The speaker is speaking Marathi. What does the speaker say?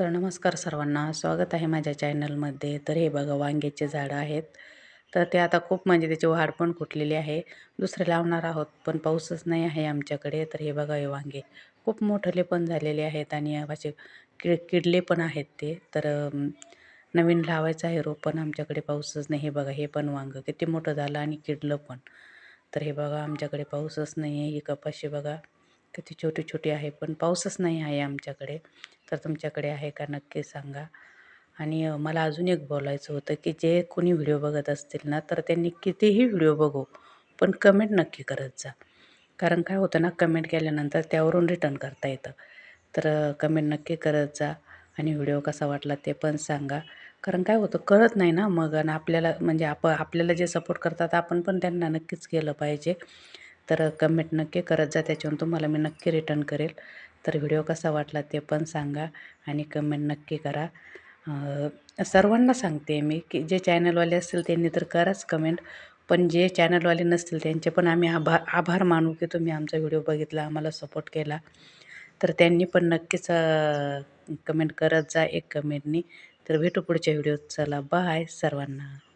तर नमस्कार सर्वांना. स्वागत आहे माझ्या चॅनलमध्ये. तर हे बघा वांग्याचे झाडं आहेत. तर ते आता खूप म्हणजे त्याची वाढ पण फुटलेली आहे. दुसरे लावणार आहोत पण पाऊसच नाही आहे आमच्याकडे. तर हे बघा हे वांगे खूप मोठले पण झालेले आहेत आणि असे किड किडले पण आहेत ते. तर नवीन लावायचं आहे रोप पण आमच्याकडे पाऊसच नाही. हे बघा हे पण वांगं किती मोठं झालं आणि किडलं पण. तर हे बघा आमच्याकडे पाऊसच नाही आहे. ही कपाशी बघा किती छोटी छोटी आहे पण पाऊसच नाही आहे आमच्याकडे. तर तुमच्याकडे आहे का नक्की सांगा. आणि मला अजून एक बोलायचं होतं की जे कोणी व्हिडिओ बघत असतील ना तर त्यांनी कितीही व्हिडिओ बघू पण कमेंट नक्की करत जा. कारण काय होतं ना कमेंट केल्यानंतर त्यावरून रिटर्न करता येतं. तर कमेंट नक्की करत जा आणि व्हिडिओ कसा वाटला ते पण सांगा. कारण काय होतं कळत नाही ना मग आणि आपल्याला म्हणजे आप आपल्याला जे सपोर्ट करतात आपण पण त्यांना नक्कीच केलं पाहिजे. तर कमेंट नक्की करत जा त्याच्यावरून तुम्हाला मी नक्की रिटर्न करेल. तर व्हिडिओ कसा वाटला ते पण सांगा आणि कमेंट नक्की करा. सर्वांना सांगते मी की जे चॅनलवाले असतील त्यांनी तर कराच कमेंट पण जे चॅनलवाले नसतील त्यांचे पण आम्ही आभार आभार मानू की तुम्ही आमचा व्हिडिओ बघितला आम्हाला सपोर्ट केला. तर त्यांनी पण नक्कीच कमेंट करत जा एक कमेंटनी तर भेटू पुढच्या व्हिडिओत चला बाय सर्वांना.